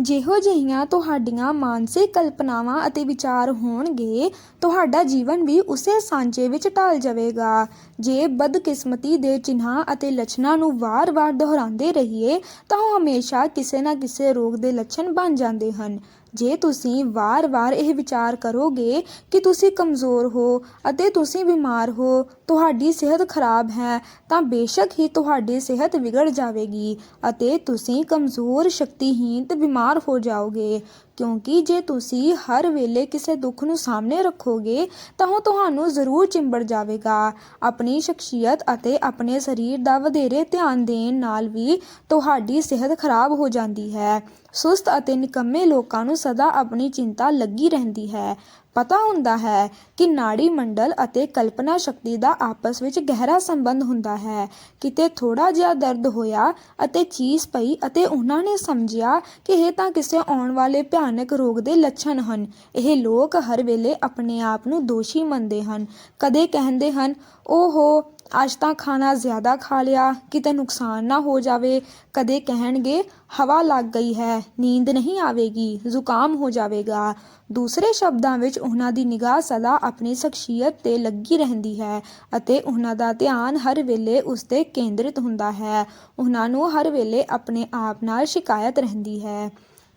ਜਿਹੋ ਜਿਹੀਆਂ ਤੁਹਾਡੀਆਂ ਮਾਨਸਿਕ ਕਲਪਨਾਵਾਂ ਅਤੇ ਵਿਚਾਰ ਹੋਣਗੇ, ਤੁਹਾਡਾ ਜੀਵਨ ਵੀ ਉਸੇ ਸਾਂਝੇ ਵਿੱਚ ਢਲ ਜਾਵੇਗਾ। ਜੇ ਬਦਕਿਸਮਤੀ ਦੇ ਚਿੰਨ੍ਹਾਂ ਅਤੇ ਲੱਛਣਾਂ ਨੂੰ ਵਾਰ-ਵਾਰ ਦੁਹਰਾਉਂਦੇ ਰਹੀਏ, ਤਾਂ ਉਹ ਹਮੇਸ਼ਾ ਕਿਸੇ ਨਾ ਕਿਸੇ ਰੋਗ ਦੇ ਲੱਛਣ ਬਣ ਜਾਂਦੇ ਹਨ। ਜੇ ਤੁਸੀਂ ਵਾਰ-ਵਾਰ ਇਹ ਵਿਚਾਰ ਕਰੋਗੇ ਕਿ ਤੁਸੀਂ ਕਮਜ਼ੋਰ ਹੋ ਅਤੇ ਤੁਸੀਂ ਬਿਮਾਰ ਹੋ, ਤੁਹਾਡੀ ਸਿਹਤ ਖਰਾਬ ਹੈ, ਤਾਂ ਬੇਸ਼ੱਕ ਹੀ ਤੁਹਾਡੀ ਸਿਹਤ ਵਿਗੜ ਜਾਵੇਗੀ ਅਤੇ ਤੁਸੀਂ ਕਮਜ਼ੋਰ ਸ਼ਕਤੀਹੀਨ ਤੇ ਬਿਮਾਰ ਹੋ ਜਾਓਗੇ। ਕਿਉਂਕਿ ਜੇ ਤੁਸੀਂ ਹਰ ਵੇਲੇ ਕਿਸੇ ਦੁੱਖ ਨੂੰ ਸਾਹਮਣੇ ਰੱਖੋਗੇ, ਤਾਂ ਉਹ ਤੁਹਾਨੂੰ ਜ਼ਰੂਰ ਚਿੰਬੜ ਜਾਵੇਗਾ। ਆਪਣੀ ਸ਼ਖਸੀਅਤ ਅਤੇ ਆਪਣੇ ਸਰੀਰ ਦਾ ਵਧੇਰੇ ਧਿਆਨ ਦੇਣ ਨਾਲ ਵੀ ਤੁਹਾਡੀ ਸਿਹਤ ਖਰਾਬ ਹੋ ਜਾਂਦੀ ਹੈ। ਸੁਸਤ ਅਤੇ ਨਿਕੰਮੇ ਲੋਕਾਂ ਨੂੰ ਸਦਾ ਆਪਣੀ ਚਿੰਤਾ ਲੱਗੀ ਰਹਿੰਦੀ ਹੈ। ਪਤਾ ਹੁੰਦਾ ਹੈ ਕਿ ਨਾੜੀ ਮੰਡਲ ਅਤੇ ਕਲਪਨਾ ਸ਼ਕਤੀ ਦਾ ਆਪਸ ਵਿੱਚ ਗਹਿਰਾ ਸੰਬੰਧ ਹੁੰਦਾ ਹੈ। ਕਿਤੇ ਥੋੜਾ ਜਿਹਾ ਦਰਦ ਹੋਇਆ ਅਤੇ ਚੀਜ਼ ਪਈ ਅਤੇ ਉਹਨਾਂ ਨੇ ਸਮਝਿਆ ਕਿ ਇਹ ਤਾਂ ਕਿਸੇ ਆਉਣ ਵਾਲੇ ਭਿਆਨਕ ਰੋਗ ਦੇ ਲੱਛਣ ਹਨ। ਇਹ ਲੋਕ ਹਰ ਵੇਲੇ ਆਪਣੇ ਆਪ ਨੂੰ ਦੋਸ਼ੀ ਮੰਨਦੇ ਹਨ। ਕਦੇ ਕਹਿੰਦੇ ਹਨ, ਓਹੋ, ਅੱਜ ਤਾਂ ਖਾਣਾ ਜ਼ਿਆਦਾ ਖਾ ਲਿਆ, ਕਿਤੇ ਨੁਕਸਾਨ ਨਾ ਹੋ ਜਾਵੇ। ਕਦੇ ਕਹਿਣਗੇ, ਹਵਾ ਲੱਗ ਗਈ ਹੈ, ਨੀਂਦ ਨਹੀਂ ਆਵੇਗੀ, ਜ਼ੁਕਾਮ ਹੋ ਜਾਵੇਗਾ। ਦੂਸਰੇ ਸ਼ਬਦਾਂ ਵਿੱਚ ਉਹਨਾਂ ਦੀ ਨਿਗਾਹ ਸਦਾ ਆਪਣੀ ਸ਼ਖਸੀਅਤ ਤੇ ਲੱਗੀ ਰਹਿੰਦੀ ਹੈ ਅਤੇ ਉਹਨਾਂ ਦਾ ਧਿਆਨ ਹਰ ਵੇਲੇ ਉਸ ਤੇ ਕੇਂਦਰਿਤ ਹੁੰਦਾ ਹੈ। ਉਹਨਾਂ ਨੂੰ ਹਰ ਵੇਲੇ ਆਪਣੇ ਆਪ ਨਾਲ ਸ਼ਿਕਾਇਤ ਰਹਿੰਦੀ ਹੈ।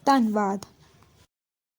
ਧੰਨਵਾਦ।